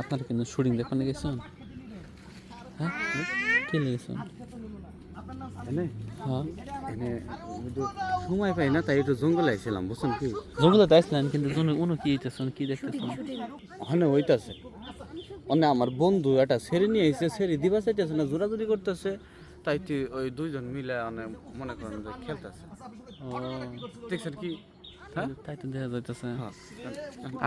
আপনারা কিন্তু শুটিং দেখানো গেছেন? হ্যাঁ? কে লেগেছেন হ্যাঁ? সময় পাই না তাই একটু জঙ্গলে আইছিলাম বুঝছেন কি? জঙ্গলে তো আসলেন কিন্তু উনো কি হইতেছেন কি দেখতেছেন? ওখানে হইতাছে অনে আমার বন্ধু একটা সেরি নিয়ে আইছে সেরি দিবা চাইতেছে না জোরাজুরি করতেছে। তাই তুই ওই দুইজন মিলে অনে মনে করেন যে খেলতেছে। দেখছেন কি? হ্যাঁ তাই তো দেখা যাইতেছে। হ্যাঁ।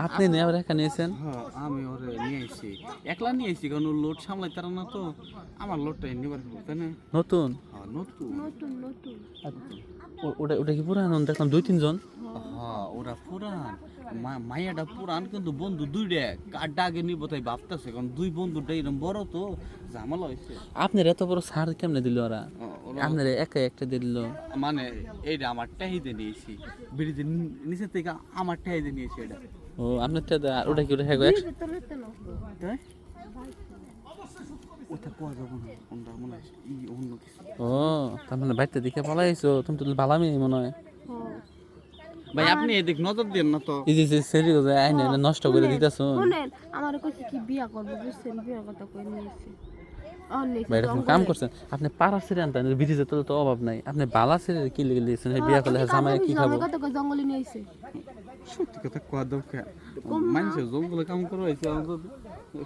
আপনি নিয়ে আবার একা নিয়েছেন? হ্যাঁ আমি ওরে নিয়ে আইছি। একলা নিয়ে আইছি কারণ ওর লোড সামলাইতে না তো আমার লোডটা নিবার তাই না? নতুন? হ্যাঁ নতুন। নতুন নতুন। ওটা ওটা কি পুরানো দেখলাম দুই তিনজন? হ্যাঁ ওরা পুরান। মা- মাইয়াটা পুরান কিন্তু বন্ধু দুইটা কারটা আগে নিব তাই ভাবতেছে কারণ দুই বন্ধুটা এরকম বড় তো ঝামেলা হয়েছে আপনার এত বড় সার কেমনে দিল ওরা? আপনার একা একটা দিল। মানে এইটা আমার টাহিতে নিয়েছি। বিড়িতে নিচের থেকে আমার টাহিতে নিয়েছি এটা। ও আপনার আর ওটা কি ওটা হ্যাঁ তাই ওটা পাওয়া যাবে না মনে অন্য কিছু। ও তার মানে বাড়িতে দেখে পালাইছো তুমি তো ভালামি মনে হয়। ভাই আপনি এদিক নজর দেন না তো। এই যে সেরি আইনে নষ্ট করে দিতেছ। শুনেন আমার কইছে কি বিয়া করব বুঝছেন? বিয়ার কথা কই নিয়েছি। কাম করছেন। আপনি পাড়া সেরে আনতেন বিদেশে তো তো অভাব নাই। আপনি বালা সেরে কি লেগে দিয়েছেন? বিয়া করলে জামাই কি খাব? জঙ্গলে নিয়েছে সত্যি কথা কোয়া দরকার। মানুষের জঙ্গলে কাম করা হয়েছে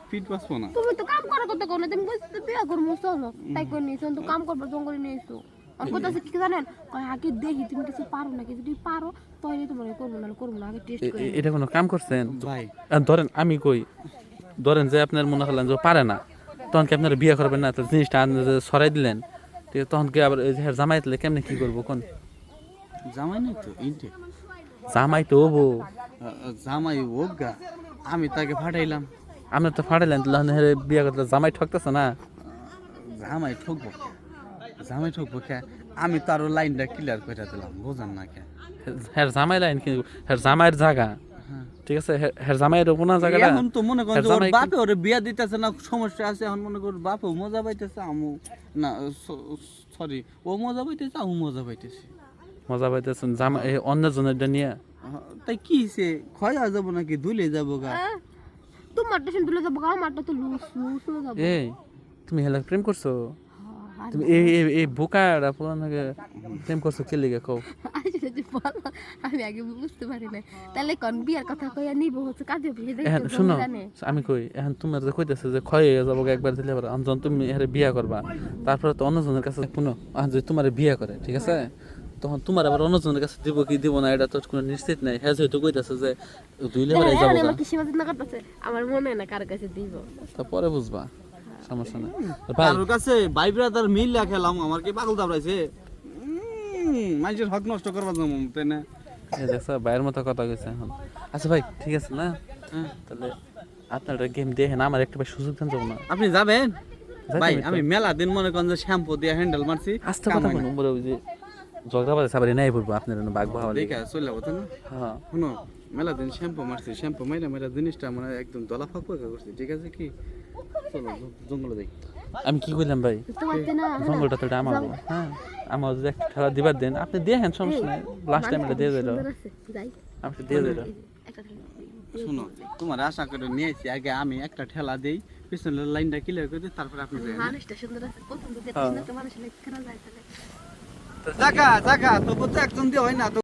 ফিট বাঁচবো না। তুমি তো কাম করার কথা কও না তুমি কইছো বিয়া করব চলো। তাই কই নিয়েছো? তো কাম করব জঙ্গলে নিয়েছো আমার আছে কি জানেন? কয় আগে দেখি তুমি কিছু পারো নাকি? যদি পারো তাহলে তোমার করব না করব না। আগে টেস্ট করে এটা কোনো কাম করছেন? ভাই। ধরেন আমি কই ধরেন যে আপনার মনে করলেন যে পারে না তখন কি আপনার বিয়ে করবেন না? তো জিনিসটা সরাই দিলেন ঠিক তখন কি আবার এই হ্যাঁ জামাই দিলে কেমনে কি করব কোন? জামাই নাই তো ইনটে। জামাই তো হব। জামাই হোক গা আমি তাকে ফাটাইলাম। আপনার তো ফাটাইলেন তাহলে হ্যাঁ বিয়ে করতে জামাই ঠকতেছে না? জামাই ঠকবো? জামাই ঠকবো কে? আমি তারও লাইনটা ক্লিয়ার করে দিলাম বোঝান না কে? হ্যাঁ জামাই লাইন কিন্তু হ্যাঁ জামাইয়ের জায়গা। হ্যাঁ। ঠিক আছে? হ্যাঁ- হ্যাঁ জামাইয়ের ওপনা জায়গাটা এখন তো মনে করেন হ্যাঁ, ওর বাপে ওরে বিয়া দিতেছে না সমস্যা আছে এখন মনে কর বাপও মজা পাইতেছে আমু না সরি ও মজা পাইতেছে আমু মজা পাইতেছে। মজা পাইতেছেন জামাই এই অন্যজনের নিয়ে। তাই কি সে হয়ে যাব নাকি দুলে যাব গা? তোমার টেনশন তুলে যাব আমারটা তো লুজ হয়ে যাব। এই তুমি হেলা প্রেম করছ? আর তুমি এই এই বোকাটা পুরানোকে প্রেম করছ কে লেগে কও? আসলে যে বলো আমি আগে বুঝতে পারি না তাহলে কোন বিয়ার কথা কইয়া নিব? হচ্ছে কাজে বিয়ে এখন শুনো আমি কই এখন তুমি যে কইতেছে যে ক্ষয় হয়ে যাব একবার দিলে পরে যখন তুমি এর বিয়া করবা। তারপরে তো অন্যজনের কাছে শুনো এখন যদি তোমার বিয়া করে ঠিক আছে? তখন তোমার আবার অন্যজনের কাছে দিব কি দিব না এটা তো কোনো নিশ্চিত নাই। হ্যাঁ যেহেতু কইতেছে যে দুইলে পরে যাব আমার মনে হয় না কার কাছে দিব। তা পরে বুঝবা। সমস্যা নাই। ভাই কারোর কাছে ভাই ব্রাদার মিল খেলাম আমার কি পাগল দাবড়াইছে মানুষের হক নষ্ট করবার জন্য তাই না? এই দেখছ ভাইয়ের মতো কথা কইছে এখন। আচ্ছা ভাই ঠিক আছে না? হ্যাঁ। তাহলে আপনার গেম দেখেন আমার একটা ভাই সুযোগ দেন যাব না। আপনি যাবেন? ভাই আমি মেলা দিন মনে করেন যে শ্যাম্পু দিয়ে হ্যান্ডেল মারছি আস্তে কথা উপরে ওই যে বাজে সাবারি নাই পড়ব আপনার বাঘ ভাবা দেখে চলে যাব তাই না? হ্যাঁ। শুনো মেলা দিন শ্যাম্পু মারছি শ্যাম্পু মাইরা মাইরা জিনিসটা মানে একদম দলা ফাঁকা করছি ঠিক আছে কি? চলো জ- জঙ্গলে যাই। আমি কি কইলাম ভাই? জঙ্গলটা তো এটা আমার হ্যাঁ আমার যদি একটা খেলা দিবার দেন আপনি হ্যান সমস্যা নাই। লাস্ট টাইম এটা দিয়ে দিল। আপনি দিয়ে দিল। শুনো তোমার আশা করে নিয়েছি আগে আমি একটা ঠেলা দেই পিছনের লাইনটা ক্লিয়ার করে দিই তারপরে আপনি যাই মানুষটা সুন্দর আছে পছন্দ দেখতে তো মানুষ লেখা যায় তাহলে? জাগা জাগা তবু তো একজন দিয়ে হয় না